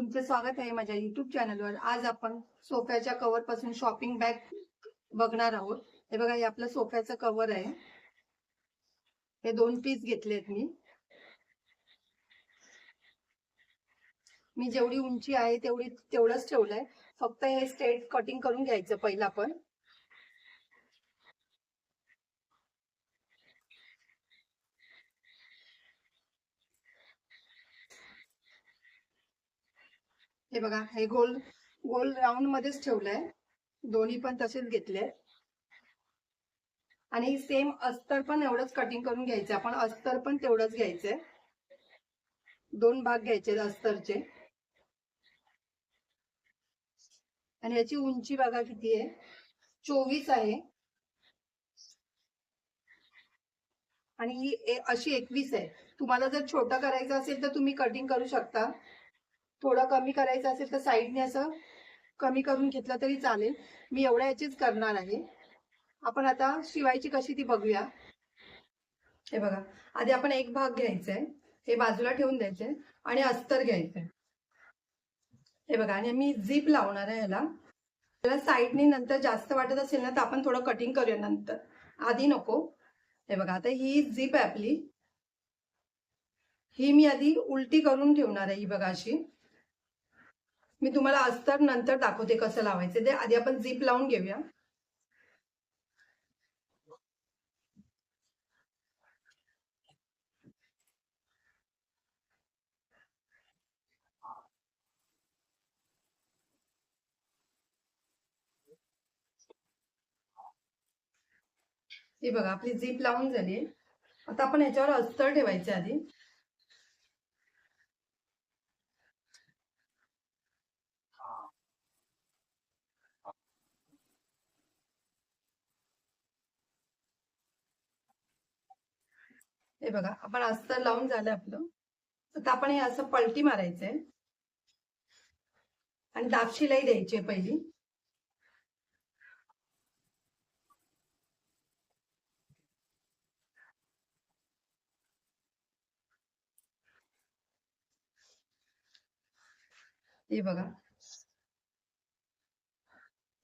तुमचे स्वागत आहे माझ्या युट्यूब चॅनलवर आज आपण सोफ्याच्या कव्हरपासून शॉपिंग बॅग बघणार आहोत. हे बघा हे आपलं सोफ्याचं कव्हर आहे. हे दोन पीस घेतलेत मी. मी जेवढी उंची आहे तेवढी तेवढंच ठेवलंय. फक्त हे स्ट्रेट कटिंग करून घ्यायचं पहिलं आपण. हे बघा हे गोल गोल राऊंड मध्येच ठेवलंय. दोन्ही पण तसेच घेतले. आणि सेम अस्तर पण एवढंच कटिंग करून घ्यायचं. आपण अस्तर पण तेवढंच घ्यायचंय. दोन भाग घ्यायचे अस्तरचे. आणि याची उंची बघा किती आहे? चोवीस आहे. आणि ही अशी एकवीस आहे. तुम्हाला जर छोटा करायचं असेल तर तुम्ही कटिंग करू शकता. थोडं कमी करायचं असेल तर साईडने असं कमी करून घेतलं तरी चालेल. मी एवढ्या याचीच करणार आहे. आपण आता शिवायची कशी ती बघूया. हे बघा आधी आपण एक भाग घ्यायचा आहे. हे बाजूला ठेवून द्यायचंय आणि अस्तर घ्यायचंय हे बघा आणि मी झीप लावणार आहे ह्याला त्याला साईडने नंतर जास्त वाटत असेल ना तर आपण थोडं कटिंग करूया नंतर. आधी नको. हे बघा आता ही झीप आहे आपली. ही मी आधी उलटी करून ठेवणार आहे ही बघा अशी. मी तुम्हाला अस्तर नंतर दाखवते कसं लावायचं. ते आधी आपण झीप लावून घेऊया. हे बघा आपली झीप लावून झाली आता आपण याच्यावर अस्तर ठेवायचे आधी. हे बघा आपण अस्तर लावून झालं आपलं. आता आपण हे असं पलटी मारायचंय. आणि दाक्षिलाई द्यायची आहे पहिली. हे बघा.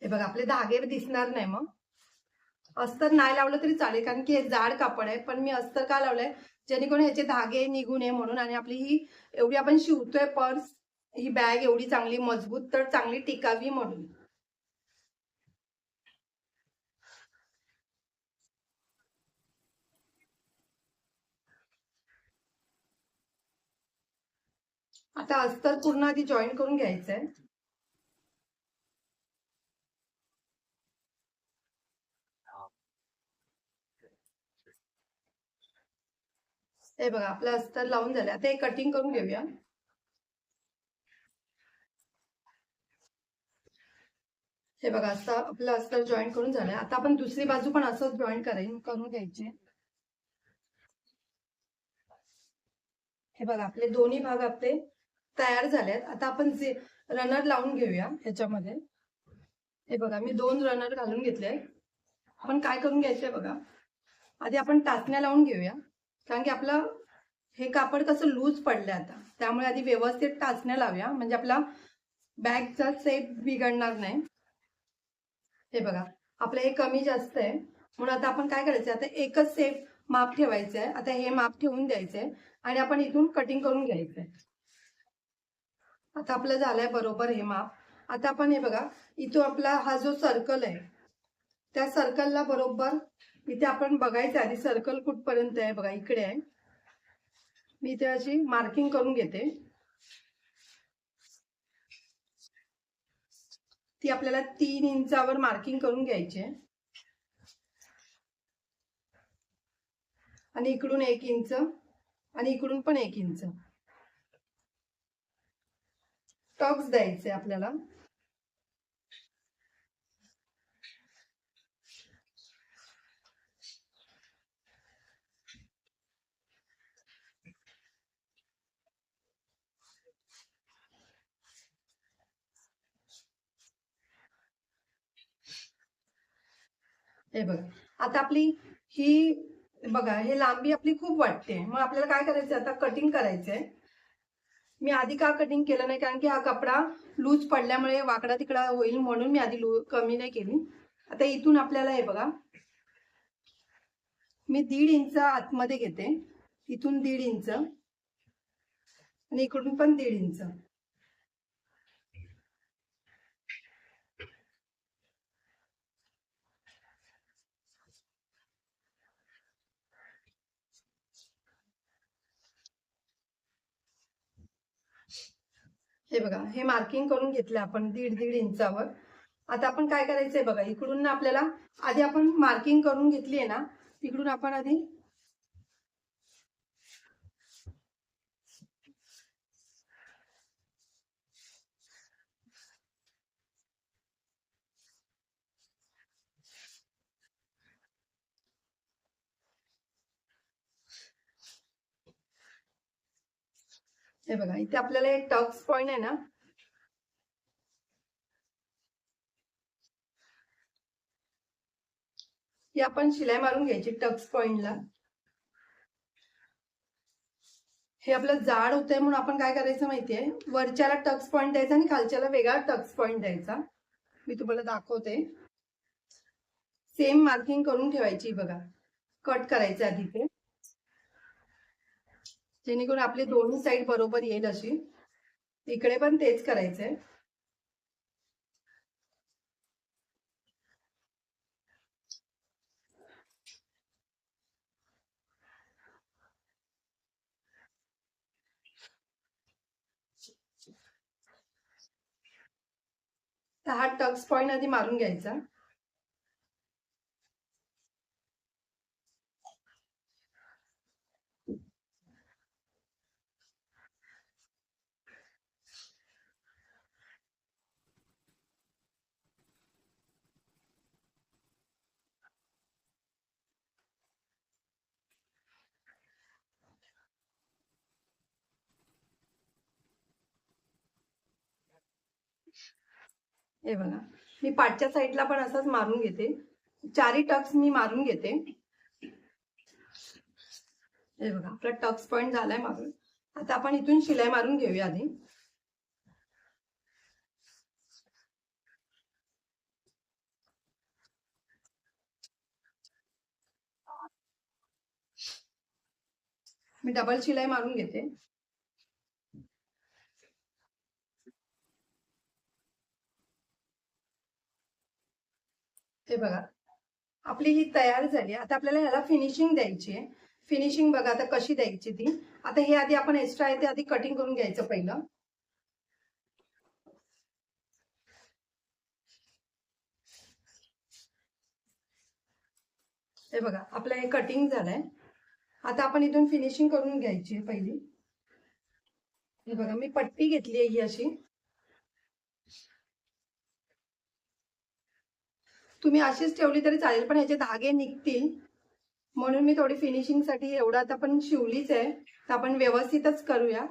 हे बघा आपले धागे दिसणार नाही मग. अस्तर नाही लावलं तरी चालेल कारण की हे जाड कापड आहे. पण मी अस्तर का लावलंय? जेणेकरून ह्याचे धागे निघू नये म्हणून आणि आपली ही एवढी आपण शिवतोय पर्स ही बॅग एवढी चांगली मजबूत तर चांगली टिकावी म्हणून. आता अस्तर पूर्ण आधी जॉईन करून घ्यायचंय. हे बघा आपलं अस्तर लावून झालं आता हे कटिंग करून घेऊया. हे बघा असं आपलं अस्तर जॉईन करून झालंय. आता आपण दुसरी बाजू पण असंच जॉईन करायची करून घ्यायचे. हे बघा आपले दोन्ही भाग आपले तयार झालेत. आता आपण जे रनर लावून घेऊया ह्याच्यामध्ये. हे बघा मी दोन रनर घालून घेतले आपण काय करून घ्यायचंय बघा? आधी आपण टाचण्या लावून घेऊया. कारण की आपलं हे कापड कसं लूज पडलं आता. त्यामुळे आधी व्यवस्थित टाचण्या लावूया. म्हणजे आपला बॅगचा सेप बिघडणार नाही. हे बघा. आपलं हे कमी जास्त आहे. म्हणून आता आपण काय करायचं आता एकच सेप माप ठेवायचं आहे आता हे माप ठेवून द्यायचंय. आणि आपण इथून कटिंग करून घ्यायचंय. आता आपलं झालंय बरोबर हे माप. आता आपण हे बघा. इथून आपला हा जो सर्कल आहे त्या सर्कलला बरोबर इथे आपण बघायचं आधी सर्कल कुठपर्यंत आहे? बघा इकडे आहे. मी इथे अशी मार्किंग करून घेते. ती आपल्याला तीन इंचावर मार्किंग करून घ्यायची आहे. आणि इकडून एक इंच आणि इकडून पण एक इंच. टॉक्स द्यायचे आपल्याला. हे बघा. आता आपली ही बघा हे लांबी आपली खूप वाटते. मग आपल्याला काय करायचं आता कटिंग करायचंय. मी आधी का कटिंग केलं नाही? कारण की हा कपडा लूज पडल्यामुळे वाकडा तिकडा होईल म्हणून मी आधी लू कमी नाही केली. आता इथून आपल्याला हे बघा. मी दीड इंच आतमध्ये घेते. इथून दीड इंच. आणि इकडून पण दीड इंच. हे बघा हे मार्किंग करून घेतलं आपण दीड दीड इंचावर. आता आपण काय करायचंय बघा इकडून ना आपल्याला आधी आपण मार्किंग करून घेतली आहे ना तिकडून आपण आधी हे बघा इथे आपल्याला एक टक्स पॉइंट आहे ना. ही आपण शिलाई मारून घ्यायची टक्स पॉइंटला हे आपलं जाड होतंय म्हणून आपण काय करायचं माहितीये? वरच्याला टक्स पॉइंट द्यायचा आणि खालच्याला वेगळा टक्स पॉइंट द्यायचा. मी तुम्हाला दाखवते. सेम मार्किंग करून ठेवायची बघा. कट करायचं आधी ते. जेणेकरून आपली दोन्ही साईड बरोबर येईल अशी. इकडे पण तेच करायचंय. हा टक्स पॉइंट आधी मारून घ्यायचा. हे बघा. मी पाठच्या साईडला पण असंच मारून घेते. चारी टक्स मी मारून घेते. हे बघा आपला टक्स पॉइंट झालाय मारून आता आपण इथून शिलाई मारून घेऊया आधी. मी डबल शिलाई मारून घेते. हे बघा. आपली ही तयार झाली. आता आपल्याला ह्याला फिनिशिंग द्यायची आहे. फिनिशिंग बघा आता कशी द्यायची ती. आता हे आधी आपण एक्स्ट्रा आहे ते आधी कटिंग करून घ्यायचं पहिलं. हे बघा आपलं हे कटिंग झालंय. आता आपण इथून फिनिशिंग करून घ्यायची आहे पहिली. हे बघा मी पट्टी घेतली आहे ही अशी. तुम्ही अशीच ठेवली तरी चालेल पण ह्याचे धागे निघतील. म्हणून मी थोडी फिनिशिंगसाठी एवढं आता पण शिवलीच आहे. तर आपण व्यवस्थितच करूया.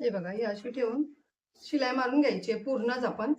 हे बघा ही अशी ठेवून शिलाई मारून घ्यायची आहे पूर्णच आपण.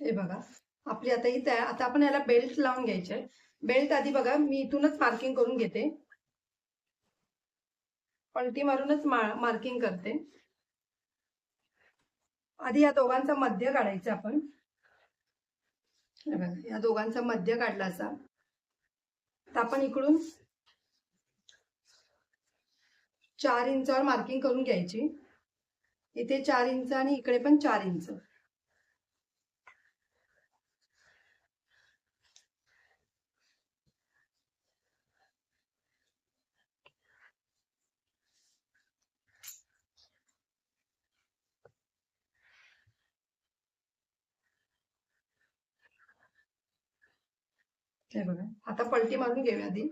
हे बघा आपली आता ही तयार आता आपण याला बेल्ट लावून घ्यायचे बेल्ट आधी बघा मी इथूनच मार्किंग करून घेते. पलटी मारूनच मार्किंग करते. आधी या दोघांचा मध्य काढायचा आपण. हे बघा या दोघांचा मध्य काढला असा. तर आपण इकडून चार इंचावर मार्किंग करून घ्यायची. इथे चार इंच आणि इकडे पण चार इंच. हे बघा. आता पलटी मारून घेऊया आधी.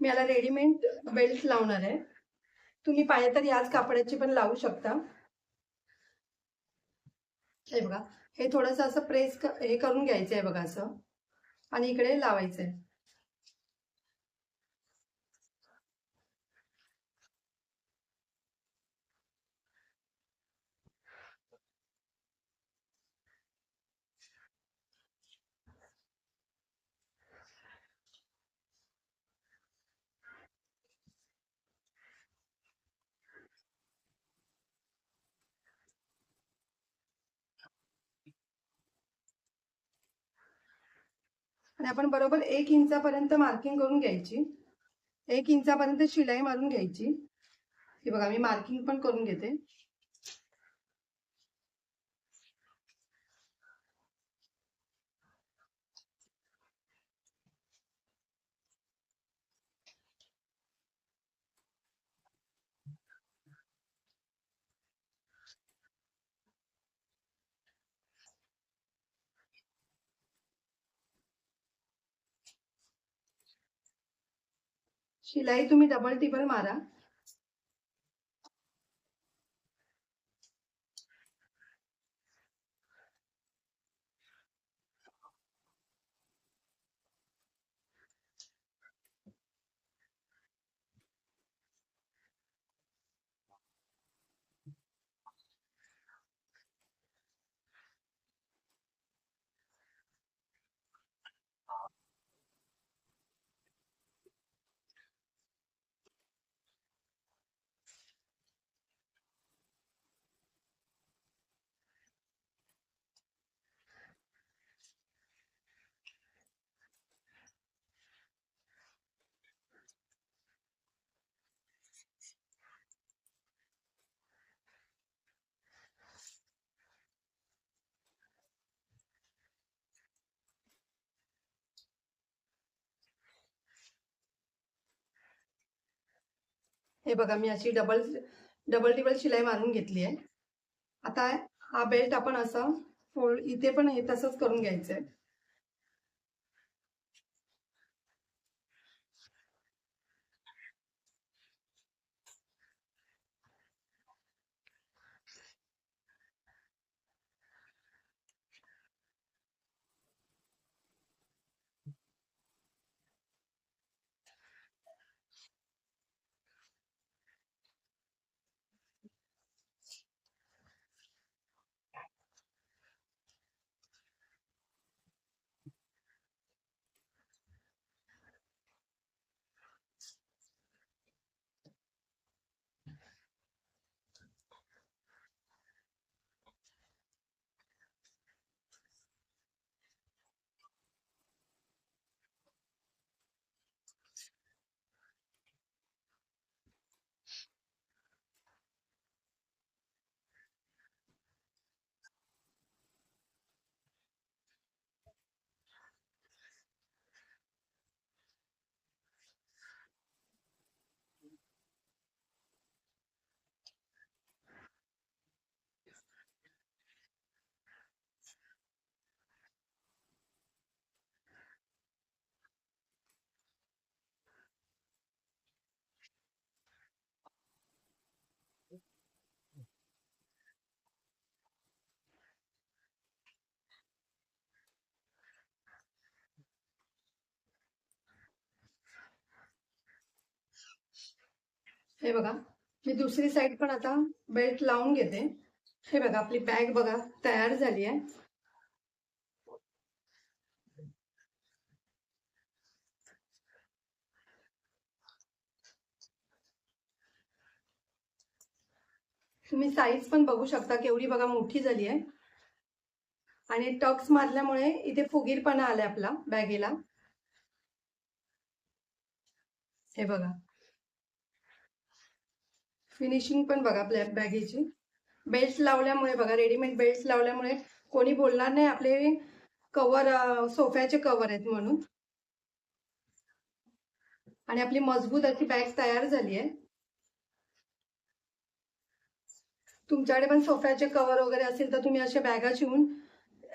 मी याला रेडीमेड बेल्ट लावणार आहे. तुम्ही पाहिजे तर याच कापडाची पण लावू शकता. हे बघा. हे थोडस असं प्रेस हे करून घ्यायचं आहे बघा असं. आणि इकडे लावायचं आहे आणि आपण बरोबर एक इंचापर्यंत मार्किंग करून घ्यायची. एक इंचापर्यंत शिलाई मारून घ्यायची. हे बघा मी मार्किंग पण करून घेते. शिलाई तुम्ही डबल टिबल मारा. हे बघा मी अशी डबल डबल टिबल शिलाई मारून घेतली आहे. आता हा बेल्ट आपण असं फोल्ड इथे पण हे तसंच करून घ्यायचं आहे हे बघा मी दुसरी साईड पण आता बेल्ट लावून घेते. हे बघा आपली बॅग बघा तयार झाली आहे. तुम्ही साईज पण बघू शकता केवढी बघा मोठी झाली आहे. आणि टक्स मारल्यामुळे इथे फुगीरपणा आलाय आपला बॅगेला हे बघा. फिनिशिंग पण बघा ब्लॅक बॅगेची बेल्ट लावल्यामुळे बघा रेडीमेड बेल्ट लावल्यामुळे कोणी बोलणार नाही आपले कवर सोफ्याचे कवर आहेत म्हणून. आणि आपली मजबूत अशी बॅग तयार झाली आहे. तुमच्याकडे पण सोफ्याचे कवर वगैरे असेल तर तुम्ही अशा बॅगा शिवून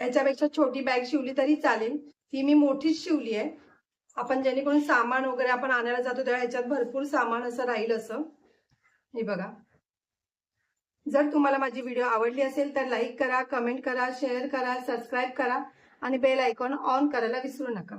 याच्यापेक्षा छोटी बॅग शिवली तरी चालेल. ती मी मोठीच शिवली आहे. आपण जेणेकरून सामान वगैरे आपण आणायला जातो तेव्हा ह्याच्यात भरपूर सामान असं राहील असं. हे बघा. जर तुम्हाला माझी व्हिडिओ आवडली असेल तर लाईक करा कमेंट करा शेअर करा सबस्क्राईब करा आणि बेल आयकॉन ऑन करायला विसरू नका.